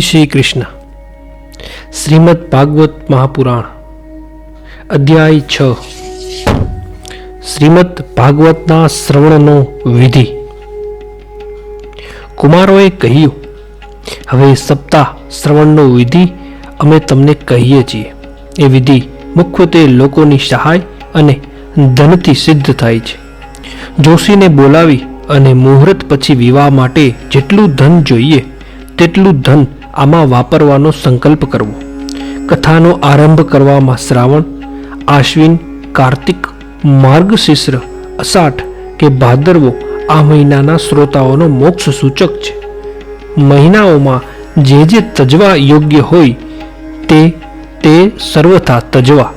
શ્રી કૃષ્ણ. શ્રીમદ ભાગવત મહાપુરાણ, અધ્યાય છ. શ્રીમદ ભાગવતના શ્રવણનો વિધિ. કુમારોએ કહ્યું, હવે સપ્તાહ શ્રવણનો વિધિ અમે તમને કહીએ છીએ. એ વિધિ મુખ્યત્વે લોકોની સહાય અને ધનથી સિદ્ધ થાય છે. જોશીને બોલાવી અને મુહૂર્ત પછી વિવાહ માટે જેટલું ધન જોઈએ, તેટલું ધન આમાં વાપરવાનો સંકલ્પ કરવો. કથાનો આરંભ કરવામાં શ્રાવણ, આશ્વિન, કાર્તિક માર્ગશિશ્ર અષાઢ કે ભાદરવો આ મહિનાના શ્રોતાઓનો મોક્ષ સૂચક છે. મહિનાઓમાં જે જે તજવા યોગ્ય હોય તે તે સર્વથા તજવા.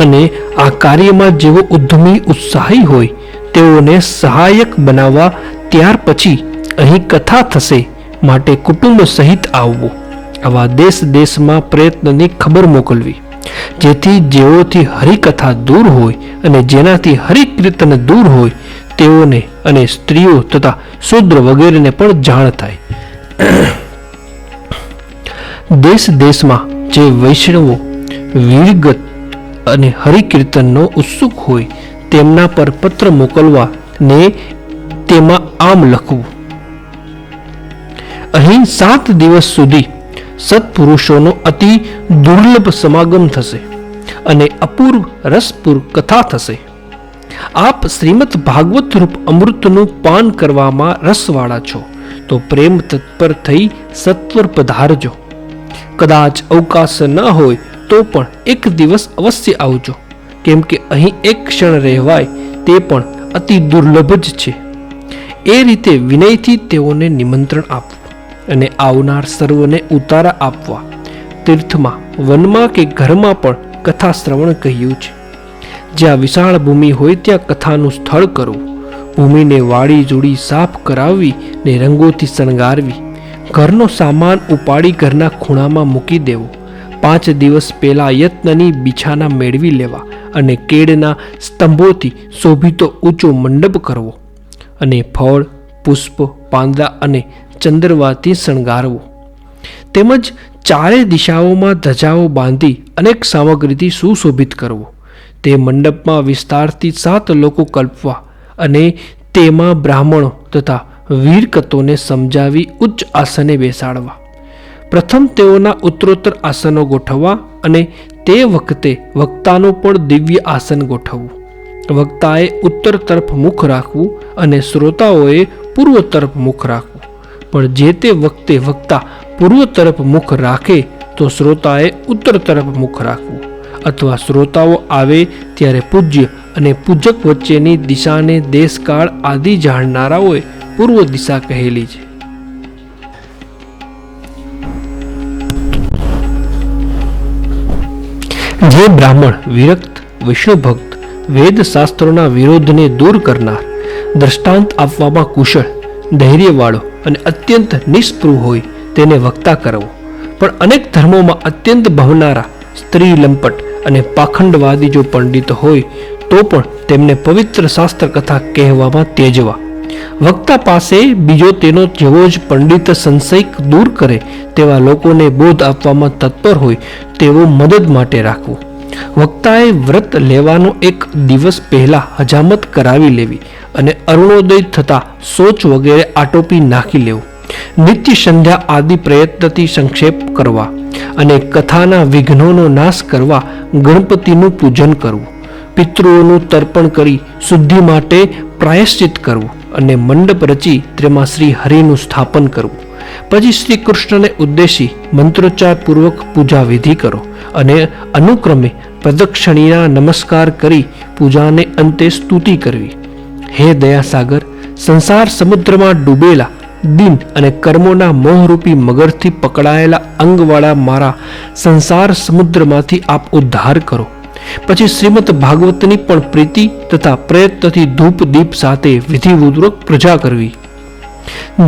અને આ કાર્યમાં જેવો ઉદ્યમી ઉત્સાહી હોય તેઓને સહાયક બનાવવા ત્યાર પછી અહીં કથા થશે માટે કુટુંબ સહિત આવવું. આવા દેશ દેશમાં પ્રયત્નની ખબર મોકલવી. જેથી જેઓથી હરિકથા દૂર હોય અને જેનાથી હરિકીર્તન દૂર હોય, તેઓને અને સ્ત્રીઓ તથા શૂદ્ર વગેરેને પણ જાણ થાય. દેશ દેશમાં જે વૈષ્ણવો વીરગત અને હરિકીર્તનનો ઉત્સુક હોય, તેમના પર પત્ર મોકલવા ને તેમાં આમ લખવું. અહીં સાત દિવસ સુધી સત્પુરુષોનો અતિ દુર્લભ સમાગમ થશે અને અપૂર્વ રસપૂર કથા થશે. આપ શ્રીમદ ભાગવત રૂપ અમૃતનું પાન કરવામાં રસવાળા છો, તો પ્રેમ તત્પર થઈ સત્વર પધારજો. કદાચ અવકાશ ન હોય, તો પણ એક દિવસ અવશ્ય આવજો. કેમ કે અહીં એક ક્ષણ રહેવાય, તે પણ અતિ દુર્લભ જ છે. એ રીતે વિનયથી તેઓને નિમંત્રણ આપવું. અને આવનાર સર્વને ઉતારા આપવા. તીર્થમાં, વનમાં કે ઘરમાં પણ કથા શ્રવણ કહ્યું છે. જ્યાં વિશાળ ભૂમિ હોય ત્યાં કથાનું સ્થળ કરવું ભૂમિને વાળી જોડી સાફ કરાવવી ને રંગોથી શણગારવી. ઘરનો સામાન ઉપાડી ઘરના ખૂણામાં મૂકી દેવો. પાંચ દિવસ પહેલા યત્નની બિછાના મેળવી લેવા અને કેળના સ્તંભોથી શોભિતો ઊંચો મંડપ કરવો. અને ફળ, પુષ્પ, પાંદડા અને ચંદ્રવાથી શણગારવો. તેમજ ચારે દિશાઓમાં ધજાઓ બાંધી અનેક સામગ્રીથી સુશોભિત કરવો. તે મંડપમાં વિસ્તારથી સાત લોકો કલ્પવા અને તેમાં બ્રાહ્મણો તથા વીરકતોને સમજાવી ઉચ્ચ આસને બેસાડવા. પ્રથમ તેઓના ઉત્તરોત્તર આસનો ગોઠવવા અને તે વખતે વક્તાનું પણ દિવ્ય આસન ગોઠવવું. વક્તાએ ઉત્તર તરફ મુખ રાખવું અને શ્રોતાઓએ પૂર્વ તરફ મુખ રાખવું. પણ જે તે વખતે વક્તા પૂર્વ તરફ મુખ રાખે, તો શ્રોતાએ ઉત્તર તરફ મુખ રાખવું. અથવા શ્રોતાઓ આવે ત્યારે પૂજ્ય અને પૂજક વચ્ચેની દિશાને દેશકાળ આદિ જાણનારાઓએ પૂર્વ દિશા કહેલી છે. જે બ્રાહ્મણ વિરક્ત વિષ્ણુ ભક્ત વેદ શાસ્ત્રોના વિરોધને દૂર કરનાર, દ્રષ્ટાંત આપવામાં કુશળ, ધૈર્યવાળો અને અત્યંત નિષ્પૃહ હોય તેને વક્તા કરવો પણ અનેક ધર્મોમાં અત્યંત ભવનારા સ્ત્રી લંપટ અને પાખંડવાદી જો પંડિત હોય, તો પણ તેમને પવિત્ર શાસ્ત્ર કથા કહેવામાં તેજવા. વક્તા પાસે બીજો તેનો જેવો જ પંડિત સંશય દૂર કરે તેવા લોકોને બોધ આપવામાં તત્પર હોય તેવો મદદ માટે રાખવું. વક્તાએ વ્રત લેવાનો એક દિવસ પહેલા હજામત કરાવી લેવી. અને અરુણોદય થતા સોચ વગેરે આટોપી નાખી લેવું. નિત્ય સંધ્યા આદિ પ્રયત્નથી સંક્ષેપ કરવા અને કથાના વિઘ્નોનો નાશ કરવા ગણપતિનું પૂજન કરવું. પિતૃઓનું તર્પણ કરી શુદ્ધિ માટે પ્રાયશ્ચિત કરવું અને મંડપ રચી તેમાં શ્રી હરિનું સ્થાપન કરવું. પછી શ્રી કૃષ્ણને ઉદ્દેશી મંત્રોચ્ચારપૂર્વક પૂજા વિધિ કરો અને અનુક્રમે પ્રદક્ષિણીના નમસ્કાર કરી પૂજાને અંતે સ્તુતિ કરવી. હે દયાસાગર, સંસાર સમુદ્રમાં ડૂબેલા દિન અને કર્મોના મોહરૂપી મગરથી પકડાયેલા અંગવાળા મારા સંસાર સમુદ્રમાંથી આપ ઉદ્ધાર કરો. પછી શ્રીમદ ભાગવતની પણ પ્રીતિ તથા પ્રયત્નથી ધૂપ દીપ સાથે વિધિપૂર્વક પ્રજા કરવી.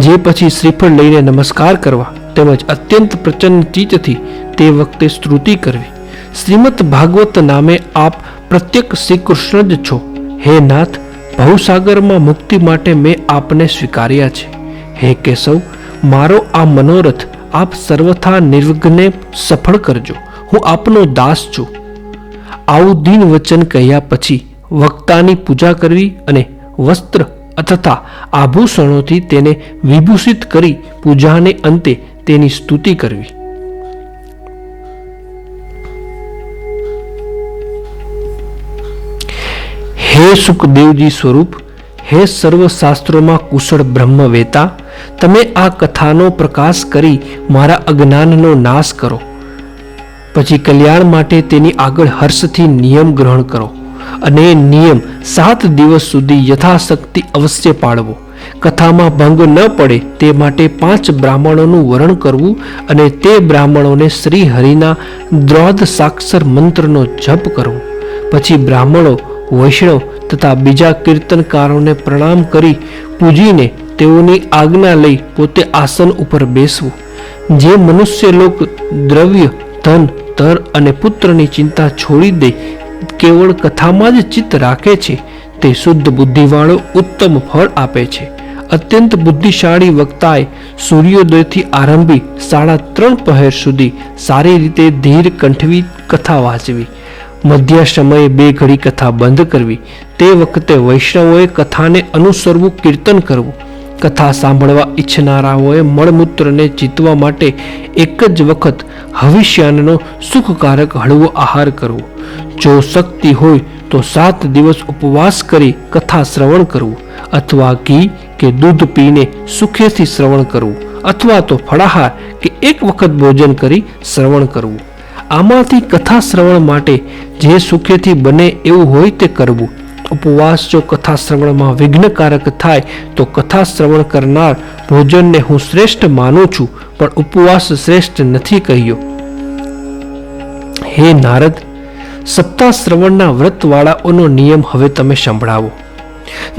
જે પછી શ્રીફળ લઈને નમસ્કાર કરવા તેમજ અત્યંત પ્રચંડ ચિત્તથી તે વખતે સ્તુતિ કરવી. શ્રીમદ ભાગવત નામે આપ પ્રત્યેક શ્રી કૃષ્ણ જ છો. હે નાથ ભવસાગરમાં મુક્તિ માટે મેં આપને સ્વીકાર્યા છે. હે કેશવ, મારો આ મનોરથ આપ સર્વથા નિર્વિઘ્ને સફળ કરજો. હું આપનો દાસ છું. આવું દિન વચન કહ્યા પછી વક્તાની પૂજા કરવી અને વસ્ત્ર તથા આભૂષણોથી તેને વિભૂષિત કરી પૂજાને અંતે તેની સ્તુતિ કરવી. સુખદેવજી સ્વરૂપ, હે સર્વ શાસ્ત્રોમાં કુશળ બ્રહ્મવેતા, તમે આ કથાનો પ્રકાશ કરી મારા અજ્ઞાનનો નાશ કરો. પછી કલ્યાણ માટે તેની આગળ હર્ષથી નિયમ ગ્રહણ કરો અને નિયમ સાત દિવસ સુધી યથાશક્તિ અવશ્ય પાળવો. કથામાં ભંગ ન પડે તે માટે પાંચ બ્રાહ્મણોનું વરણ કરવું અને તે બ્રાહ્મણોને શ્રી હરિના દ્રોધ સાક્ષર મંત્રનો જપ કરવો. પછી બ્રાહ્મણો વૈષ્ણવ તથા બીજા કીર્તનકારોને પ્રણામ કરી પૂજીને તેઓની આજ્ઞા લઈ પોતે આસન ઉપર બેસવું. જે મનુષ્ય લોક દ્રવ્ય, ધન તર અને પુત્રની ચિંતા છોડી દે, કેવળ કથામાં જ ચિત્ત રાખે છે, તે શુદ્ધ બુદ્ધિવાળો ઉત્તમ ફળ આપે છે. અત્યંત બુદ્ધિશાળી વક્તાએ સૂર્યોદયથી આરંભી સાડા ત્રણ પહેર સુધી સારી રીતે ધીર કંઠવી કથા વાંચવી. મધ્ય સમયે બે ઘડી કથા બંધ કરવી. તે વખતે વૈષ્ણવોએ કથાને અનુસરવું કીર્તન કરવું. કથા સાંભળવા ઈચ્છનારાઓએ મળમૂત્રને જીતવા માટે એક જ વખત હવિષ્યાનનો સુખકારક હળવો આહાર કરવો. જો શક્તિ હોય તો સાત દિવસ ઉપવાસ કરી કથા શ્રવણ કરવું અથવા ઘી કે દૂધ પીને સુખેથી શ્રવણ કરવું અથવા તો ફળાહાર કે એક વખત ભોજન કરી શ્રવણ કરવું. આમાંથી કથા શ્રવણ માટે જે સુખેથી બને એવું હોય તે કરવું. ઉપવાસ જો કથા શ્રવણમાં વિઘ્નકારક થાય, તો કથા શ્રવણ કરનાર ભોજનને હું શ્રેષ્ઠ માનું છું, પણ ઉપવાસ શ્રેષ્ઠ નથી કહ્યો. હે નારદ, સપ્તાહ શ્રવણના વ્રતવાળાઓનો નિયમ હવે તમે સંભળાવો.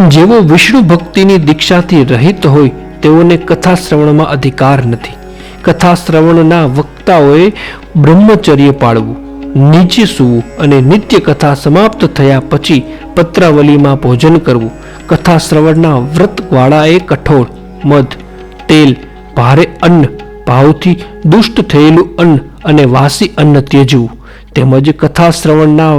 જેઓ વિષ્ણુ ભક્તિની દીક્ષાથી રહિત હોય, તેઓને કથા શ્રવણમાં અધિકાર નથી. કથા શ્રવણના વક્તાઓએ બ્રહ્મચર્ય પાળવું, નીચે સૂવું અને નિત્ય કથા સમાપ્ત થયા પછી પત્રાવલીમાં ભોજન કરવું. કથા શ્રવણના વ્રતવાળાએ કઠોળ, મધ, તેલ, ભારે અન્ન, ભાવથી દુષ્ટ થયેલું અન્ન અને વાસી અન્ન ત્યજવું. તેમજ કથા શ્રવણના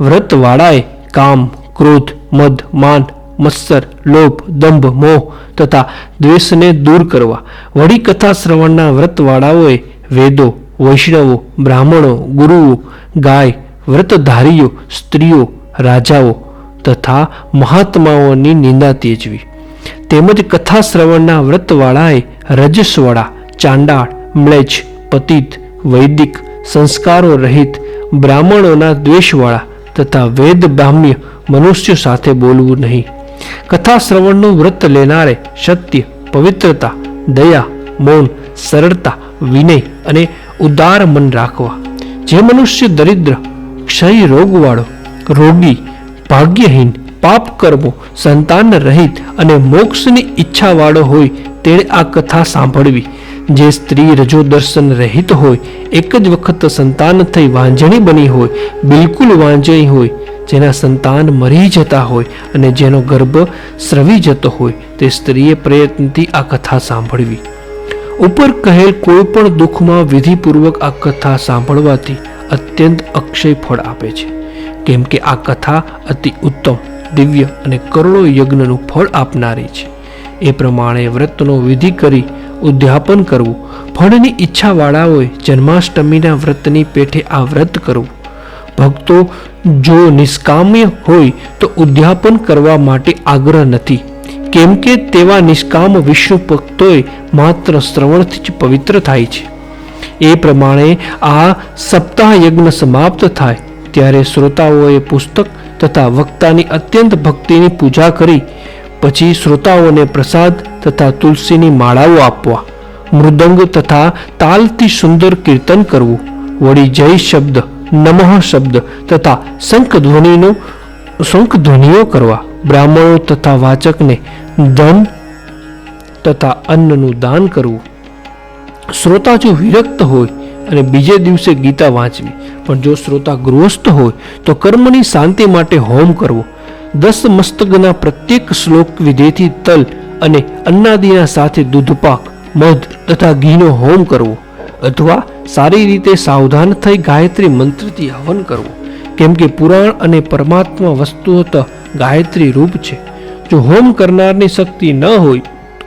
વ્રતવાળાએ કામ, ક્રોધ મદ માન મત્સર, લોભ, દંભ, મોહ તથા દ્વેષને દૂર કરવા. વળી કથા શ્રવણના વ્રતવાળાઓએ વેદો, વૈષ્ણવો, બ્રાહ્મણો, ગુરુઓ, ગાય, વ્રતધારીઓ, સ્ત્રીઓ, રાજાઓ તથા મહાત્માઓની નિંદા તેજવી તેમજ કથા શ્રવણના વ્રતવાળાએ રજસ્વળા, ચાંડાળ, મ્લેચ્છ, પતિત, વૈદિક, સંસ્કારો રહિત, બ્રાહ્મણોના દ્વેષવાળા તથા વેદ બ્રાહ્મ્ય મનુષ્ય સાથે બોલવું નહીં. કથા શ્રવણનું વ્રત લેનારે સત્ય, પવિત્રતા, દયા, મૌન, સરળતા, વિનય અને ઉદાર મન રાખવા. જે મનુષ્ય દરિદ્ર, ક્ષય રોગવાળો, રોગી, ભાગ્યહીન, પાપ કર્મો, સંતાન રહિત અને મોક્ષની ઈચ્છાવાળો હોય તેણે આ કથા સાંભળવી. જે સ્ત્રી રજો દર્શન રહિત હોય, એક જ વખત સંતાન થઈ વાંજણી બની હોય, બિલકુલ વાંજણી હોય, જેના સંતાન મરી જતા હોય અને જેનો ગર્ભ સ્રવી જતો હોય, તે સ્ત્રીએ પ્રયત્નથી આ કથા સાંભળવી. ઉપર કહેલ કોઈ પણ દુઃખમાં વિધિપૂર્વક આ કથા સાંભળવાથી અત્યંત અક્ષય ફળ આપે છે. કેમ કે આ કથા અતિ ઉત્તમ, દિવ્ય અને કરોડો યજ્ઞનું ફળ આપનારી છે. એ પ્રમાણે વ્રતનો વિધિ કરી ઉદ્યાપન કરવું. ફળની ઈચ્છાવાળાઓએ જન્માષ્ટમીના વ્રતની પેઠે આ વ્રત કરવું. ભક્તો, જો નિષ્કામ્ય હોય તો ઉદ્યાપન કરવા માટે આગ્રહ નથી. કેમ કે તેવા નિષ્કામ વિષ્ણુ ભક્તોએ માત્ર શ્રવણથી જ પવિત્ર થાય છે. એ પ્રમાણે આ સપ્તાહ યજ્ઞ સમાપ્ત થાય ત્યારે શ્રોતાઓએ પુસ્તક તથા વક્તાની અત્યંત ભક્તિની પૂજા કરી પછી શ્રોતાઓને પ્રસાદ તથા તુલસીની માળાઓ આપવા, મૃદંગ તથા તાલથી સુંદર કીર્તન કરવું, વળી જય શબ્દ, નમઃ શબ્દ તથા શંખ ધ્વનિનો, શંખ ધ્વનિઓ કરવા, બ્રાહ્મણો તથા વાચકને ધન તથા અન્નનું દાન કરવું. શ્રોતા જો વિરક્ત હોય અને બીજે દિવસે ગીતા વાંચવી, પણ જો શ્રોતા ગૃહસ્થ હોય, તો કર્મની શાંતિ માટે હોમ કરવો દસ મસ્તકના પ્રત્યેક શ્લોક વિધેથી તલ અને અન્નાદિના સાથે દૂધપાક, મધ તથા ઘીનો હોમ કરવો અથવા સારી રીતે સાવધાન થઈ ગાયત્રી મંત્રથી હવન કરવું. કેમ કે પુરાણ અને પરમાત્મા વસ્તુઓત ગાયત્રી રૂપ છે. જો હોમ કરનારની શક્તિ ન હોય,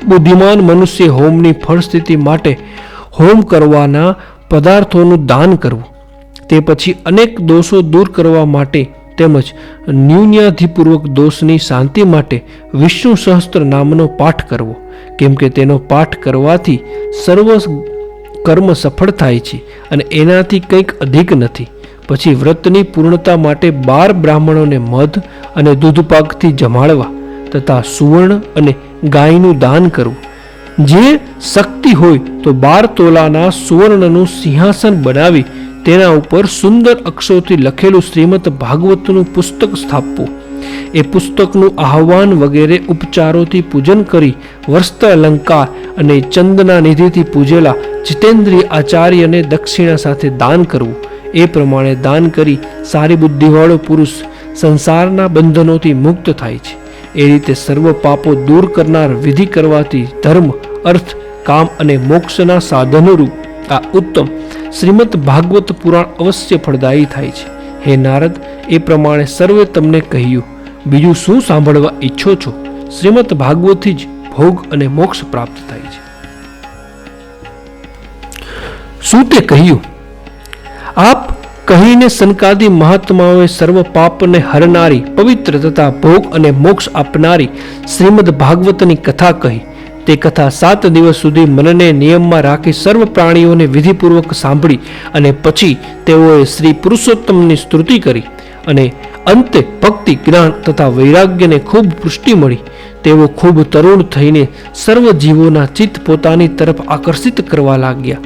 બુદ્ધિમાન મનુષ્ય હોમની ફળસ્થિતિ માટે હોમ કરવાના પદાર્થોનું દાન કરવું. તે પછી અનેક દોષો દૂર કરવા માટે તેમજ ન્યૂન્યાધિપૂર્વક દોષની શાંતિ માટે વિષ્ણુ સહસ્ત્ર નામનો પાઠ કરવો. કેમ કે તેનો પાઠ કરવાથી સર્વ કર્મ સફળ થાય છે અને એનાથી કંઈક અધિક નથી. પછી વ્રતની પૂર્ણતા માટે બાર બ્રાહ્મણોને મધ અને દૂધપાકથી જમાડવા તથા સુવર્ણ અને ગાયનું દાન કરવું. જે શક્તિ હોય તો બાર તોલાના સુવર્ણનું સિંહાસન બનાવી તેના ઉપર સુંદર અક્ષરોથી લખેલું શ્રીમદ ભાગવતનું પુસ્તક સ્થાપવું. એ પુસ્તકનું આહ્વાન વગેરે ઉપચારોથી પૂજન કરી વસ્ત્ર અલંકાર અને ચંદના નિધિથી પૂજેલા જીતેન્દ્રિય આચાર્યને દક્ષિણા સાથે દાન કરવું. એ પ્રમાણે દાન કરી સારી બુદ્ધિવાળો પુરુષ સંસારના બંધનોથી મુક્ત થાય છે. એ રીતે સર્વ પાપો દૂર કરનાર વિધિ કરવાથી ધર્મ, અર્થ, કામ અને મોક્ષના સાધનોરૂપ આ ઉત્તમ શ્રીમદ ભાગવત પુરાણ અવશ્ય ફળદાયી થાય છે. હે નારદ, એ પ્રમાણે સર્વે તમને કહ્યું. બીજું શું સાંભળવા ઈચ્છો છો? શ્રીમદ ભાગવતથી જ ભોગ અને મોક્ષ પ્રાપ્ત થાય છે. શું તે કહ્યું? આપ કહીને સનકાદી મહાત્માઓએ સર્વ પાપને હરનારી, પવિત્ર તથા ભોગ અને મોક્ષ આપનારી શ્રીમદ ભાગવતની કથા કહી. તે કથા સાત દિવસ સુધી મનને નિયમમાં રાખી સર્વ પ્રાણીઓને વિધિપૂર્વક સાંભળી અને પછી તેઓએ શ્રી પુરુષોત્તમની સ્તુતિ કરી અને અંતે ભક્તિ, જ્ઞાન તથા વૈરાગ્યને ખૂબ પુષ્ટિ મળી. તેઓ ખૂબ તરુણ થઈને સર્વ જીવોના ચિત્ત પોતાની તરફ આકર્ષિત કરવા લાગ્યા.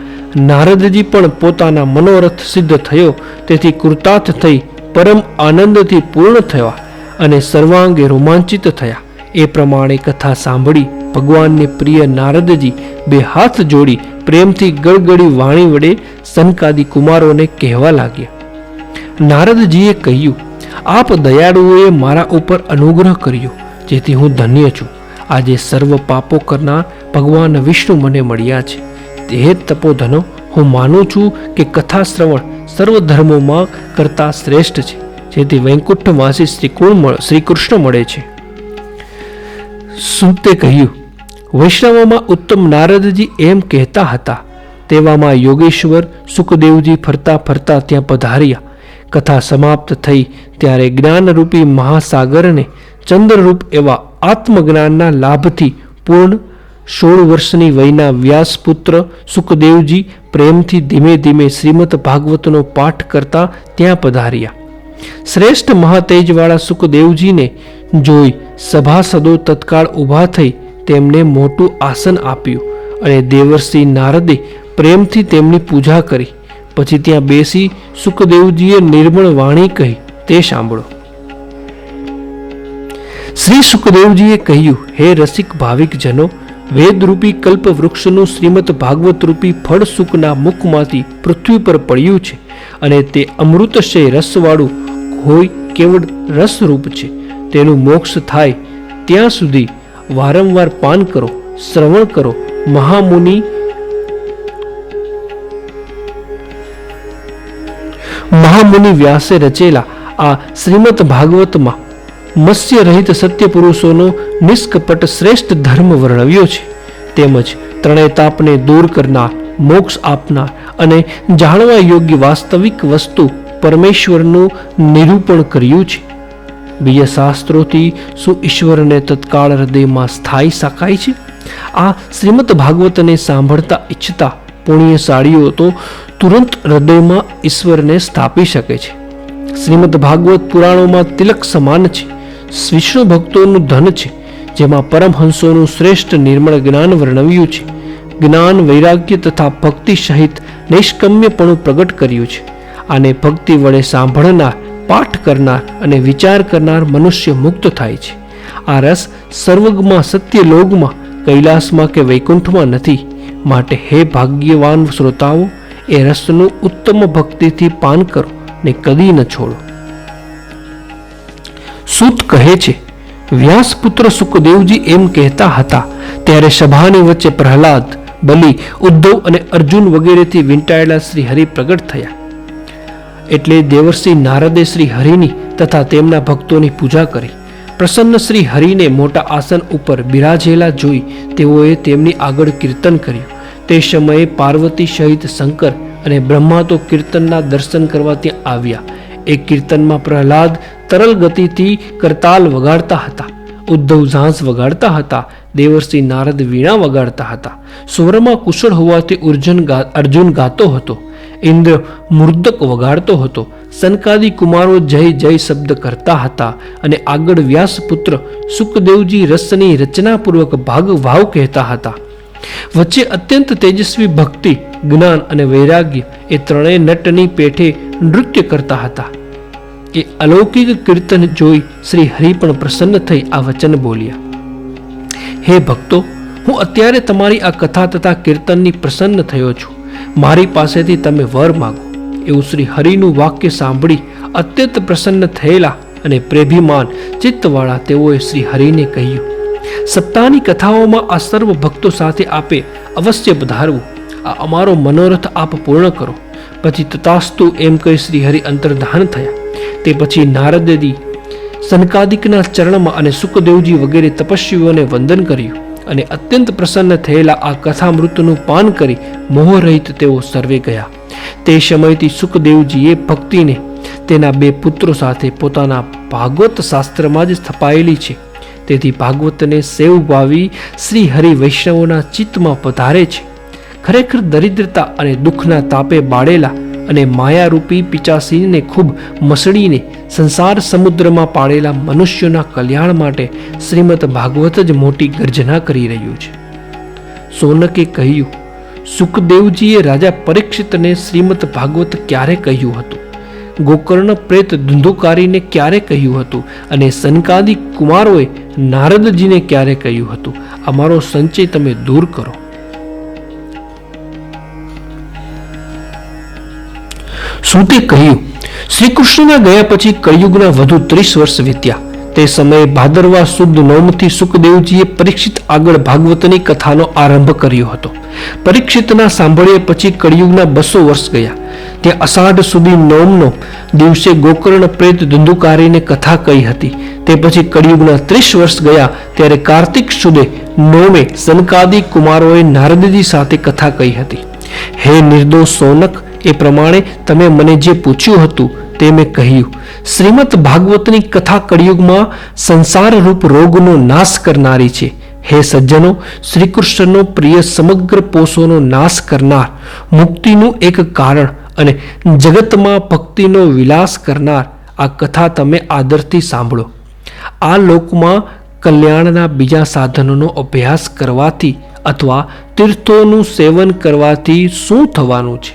નારદજી પણ પોતાના મનોરથ સિદ્ધ થયો, તેથી કૃતાર્થ થઈ પરમ આનંદથી પૂર્ણ થયા અને સર્વાંગે રોમાંચિત થયા. એ પ્રમાણે કથા સાંભળી ભગવાનને પ્રિય નારદજી બે હાથ જોડી પ્રેમથી ગળગળી વાણી વડે સનકાદી કુમારોને કહેવા લાગ્યા. નારદજીએ કહ્યું, આપ દયાળુઓએ મારા ઉપર અનુગ્રહ કર્યો, જેથી હું ધન્ય છું. આજે સર્વ પાપો કરનાર ભગવાન વિષ્ણુ મને મળ્યા છે. તે તપોધનો હું માનું છું કે કથા શ્રવણ સર્વ ધર્મોમાં કરતા શ્રેષ્ઠ છે, જેથી વૈકુંઠવાસી શ્રી શ્રી કૃષ્ણ મળે છે. શું તે કહ્યું વૈષ્ણવોમાં ઉત્તમ નારદજી એમ કહેતા હતા. તેવામાં યોગેશ્વર, સુખદેવજી ફરતા ફરતા ત્યાં પધાર્યા. કથા સમાપ્ત થઈ ત્યારે જ્ઞાનરૂપી મહાસાગરને ચંદ્રરૂપ એવા આત્મજ્ઞાનના લાભથી પૂર્ણ સોળ વર્ષની વયના વ્યાસપુત્ર સુખદેવજી પ્રેમથી ધીમે ધીમે શ્રીમદ ભાગવતનો પાઠ કરતા ત્યાં પધાર્યા. શ્રેષ્ઠ મહાતેજવાળા સુખદેવજીને જોઈ સભાસદો તત્કાળ ઊભા થઈ તેમને મોટું આસન આપ્યું અને દેવર્ષિ નારદે પ્રેમથી તેમની પૂજા કરી. પછી ત્યાં બેસી સુખદેવજીએ નિર્મળ વાણી કહી, તે સાંભળો. શ્રી સુખદેવજીએ કહ્યું, હે રસિક ભાવિક જનો વેદરૂપી કલ્પ વૃક્ષનું શ્રીમદ ભાગવત રૂપી ફળ સુખના મુખમાંથી પૃથ્વી પર પડ્યું છે અને તે અમૃતશય રસવાળું હોય કેવળ રસરૂપ છે. તેનું મોક્ષ થાય ત્યાં સુધી વારંવાર પાન કરો, શ્રવણ કરો. મહામુનિ મહામુનિ વ્યાસે રચેલા આ શ્રીમદ ભાગવતમાં મત્સ્ય રહિત સત્ય પુરુષોનો નિષ્કપટ શ્રેષ્ઠ ધર્મ વર્ણવ્યો છે. તેમજ ત્રણેય તાપને દૂર કરનાર, મોક્ષ આપનાર અને જાણવા યોગ્ય વાસ્તવિક વસ્તુ પરમેશ્વરનું નિરૂપણ કર્યું છે. બીજા શાસ્ત્રોથી શું ઈશ્વરને તત્કાળ હૃદયમાં સ્થાયી શકાય છે? આ શ્રીમદ ભાગવતને સાંભળતા ઈચ્છતા પુણ્યશાળીઓ તો તુરંત હૃદયમાં ઈશ્વરને સ્થાપી શકે છે. શ્રીમદ ભાગવત પુરાણોમાં તિલક સમાન છે. વિષ્ણુ ભક્તોનું ધન છે, જેમાં પરમહંસોનું શ્રેષ્ઠ નિર્મળ જ્ઞાન વર્ણવ્યું છે. જ્ઞાન, વૈરાગ્ય તથા ભક્તિ સહિત નિષ્કમ્યપણું પ્રગટ કર્યું છે. આને ભક્તિ વડે સાંભળનાર પાઠ કરનાર અને વિચાર કરનાર મનુષ્ય મુક્ત થાય છે. આ રસ સર્વગમાં સત્યલોગમાં કૈલાસમાં કે વૈકુંઠમાં નથી. માટે હે ભાગ્યવાન શ્રોતાઓ, એ રસનું ઉત્તમ ભક્તિથી પાન કરો ને કદી ન છોડો. સૂત કહે છે, વ્યાસપુત્ર સુખદેવજી એમ કહેતા હતા, ત્યારે સભાની વચ્ચે પ્રહલાદ, બલિ, ઉદ્ધવ અને અર્જુન વગેરેથી વીંટાયેલા શ્રી હરિ પ્રગટ થયા. એટલે દેવર્ષિ નારદે શ્રી હરિની તથા તેમના ભક્તોની પૂજા કરી. પ્રસન્ન શ્રી હરિને મોટા આસન ઉપર બિરાજેલા જોઈ તેઓએ તેમની આગળ કીર્તન કર્યું. તે સમયે પાર્વતી સહિત શંકર અને બ્રહ્મા તો કીર્તનના દર્શન કરવા ત્યાં આવ્યા. એ કીર્તનમાં પ્રહલાદ તરલ ગતિથી કરતાલ વગાડતા હતા. ઉદ્ધવ ઝાંસ વગાડતા હતા. દેવર્ષિ નારદ વીણા વગાડતા હતા. સ્વરમાં કુશળ હોવાથી ઉર્જન અર્જુન ગાતો હતો. ઇન્દ્ર મૃદક વગાડતો હતો. સનકાદી કુમારો જય જય શબ્દ કરતા હતા અને આગળ વ્યાસપુત્ર સુખદેવજી રસની રચનાપૂર્વક ભાગ વાવ કહેતા હતા. વચ્ચે અત્યંત તેજસ્વી ભક્તિ, જ્ઞાન અને વૈરાગ્ય એ ત્રણેય નટની પેઠે નૃત્ય કરતા હતા. એ અલૌકિક કીર્તન જોઈ શ્રી હરિ પણ પ્રસન્ન થઈ આ વચન બોલ્યા. હે ભક્તો, હું અત્યારે તમારી આ કથા તથા કીર્તનની પ્રસન્ન થયો છું. મારી પાસેથી તમે વર માગો. એવું શ્રી હરિનું વાક્ય સાંભળી અત્યંત પ્રસન્ન થયેલા અને પ્રેભિમાન ચિત્તવાળા તેઓએ શ્રી હરિને કહ્યું, સપ્તાહની કથાઓમાં આ સર્વ ભક્તો સાથે આપે અવશ્ય પધારવું. આ અમારો મનોરથ આપ પૂર્ણ કરો. પછી તતાસ્તુ એમ કહી શ્રી હરિ અંતર્ધાન થયા. તે પછી નારદેદી સનકાદિકના ચરણમાં અને સુખદેવજી વગેરે તપસ્વીઓને વંદન કર્યું અને અત્યંત પ્રસન્ન થયેલા આ કથામૃતનું પાન કરી મોહરહિત તેઓ સર્વે ગયા. તે સમયથી સુખદેવજીએ ભક્તિને તેના બે પુત્રો સાથે પોતાના ભાગવત શાસ્ત્રમાં જ સ્થપાયેલી છે. તેથી ભાગવતને સેવ ભાવી શ્રી હરિ વૈષ્ણવોના ચિત્તમાં પધારે છે. ખરેખર દરિદ્રતા અને દુઃખના તાપે બાળેલા અને માયારૂપી પિચાસીને ખૂબ મસળીને સંસાર સમુદ્રમાં પાળેલા મનુષ્યોના કલ્યાણ માટે શ્રીમદ ભાગવત જ મોટી ગર્જના કરી રહ્યું છે. સોનકે કહ્યું, સુખદેવજીએ રાજા પરીક્ષિતને શ્રીમદ ભાગવત ક્યારે કહ્યું હતું? ગોકર્ણ પ્રેત ધુંધુકારીને ક્યારે કહ્યું હતું? અને સનકાદી કુમારોએ નારદજીને ક્યારે કહ્યું હતું? અમારો સંચય તમે દૂર કરો. સુતે કહ્યું શ્રી કૃષ્ણના ગયા પછી કળિયુગના વધુ ત્રીસ વર્ષ વીત્યા. તે સમયે ભાદરવા સુદ નોમથી સુખદેવજીએ પરીક્ષિત આગળ ભાગવતની કથાનો આરંભ કર્યો હતો. પરીક્ષિતના સાંભળ્યા પછી કળિયુગના બસો વર્ષ ગયા. ત્યાં અષાઢ સુધી નોમનો દિવસે ગોકર્ણ પ્રેત ધંધુકારીને કથા કહી હતી. તે પછી કળિયુગના ત્રીસ વર્ષ ગયા ત્યારે કાર્તિક સુદે નોમે સનકાદી કુમારોએ નારદજી સાથે કથા કહી હતી. હે નિર્દોષ સોનક એ પ્રમાણે તમે મને જે પૂછ્યું હતું તે મેં કહ્યું. શ્રીમદ ભાગવતની કથા કળિયુગમાં સંસારરૂપ રોગનો નાશ કરનારી છે. હે સજ્જનો શ્રી કૃષ્ણનો પ્રિય સમગ્ર પોષોનો નાશ કરનાર, મુક્તિનું એક કારણ અને જગતમાં ભક્તિનો વિલાસ કરનાર આ કથા તમે આદરથી સાંભળો. આ લોકમાં કલ્યાણના બીજા સાધનોનો અભ્યાસ કરવાથી અથવા તીર્થોનું સેવન કરવાથી શું થવાનું છે?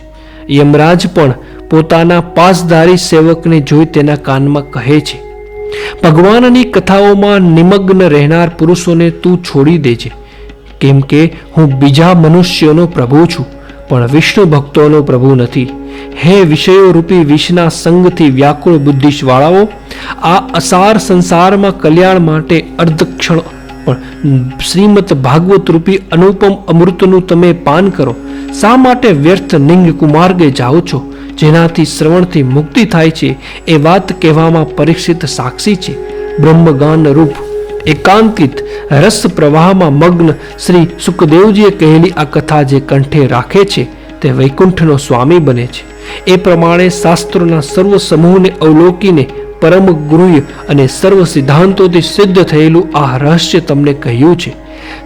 યમરાજ પણ પોતાના પાસધારી સેવકને જોઈ તેના કાનમાં કહે છે, ભગવાનની કથાઓમાં નિમગ્ન રહેનાર પુરુષોને તું છોડી દેજે કેમ કે હું બીજા મનુષ્યોનો પ્રભુ છું, પણ વિષ્ણુ ભક્તોનો પ્રભુ નથી. હે વિષયો રૂપી વિષના સંગથી વ્યાકુળ બુદ્ધિશવાળાઓ, આ અસાર સંસારમાં કલ્યાણ માટે અર્ધક્ષણ પણ શ્રીમદ ભાગવત રૂપી અનુપમ અમૃતનું તમે પાન કરો. શા માટે વ્યર્થ નિંગ કુમાર્ગે જાઓ છો? જેનાથી શ્રવણથી મુક્તિ થાય છે. એ વાત કહેવામાં પરીક્ષિત સાક્ષી છે. બ્રહ્મગાન રૂપ એકાંકિત રસ પ્રવાહમાં મગ્ન શ્રી સુખદેવજીએ કહેલી આ કથા જે કંઠે રાખે છે, તે વૈકુંઠનો સ્વામી બને છે. એ પ્રમાણે શાસ્ત્રોના સર્વ સમૂહને અવલોકીને પરમ ગુરુય અને સર્વ સિદ્ધાંતોથી સિદ્ધ થયેલું આ રહસ્ય તમને કહ્યું છે.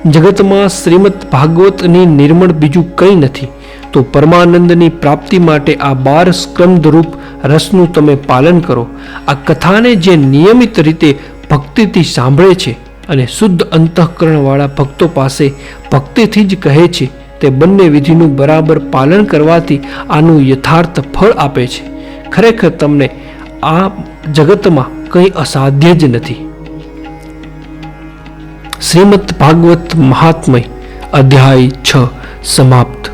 જગતમાં શ્રીમદ ભાગવતની નિર્મળ બીજું કંઈ નથી. તો પરમાનંદની પ્રાપ્તિ માટે આ બાર સ્કંદ રૂપ રસનું તમે પાલન કરો. આ કથાને જે નિયમિત રીતે ભક્તિથી સાંભળે છે અને શુદ્ધ અંતઃકરણવાળા ભક્તો પાસે ભક્તિથી જ કહે છે, તે બંને વિધિનું બરાબર પાલન કરવાથી આનું યથાર્થ ફળ આપે છે. ખરેખર તમને આ જગતમાં કંઈ અસાધ્ય જ નથી. શ્રીમદ ભાગવત મહાત્મય અધ્યાય છ સમાપ્ત.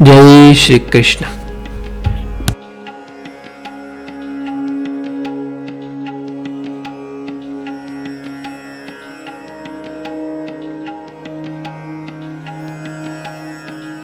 જય શ્રી કૃષ્ણ.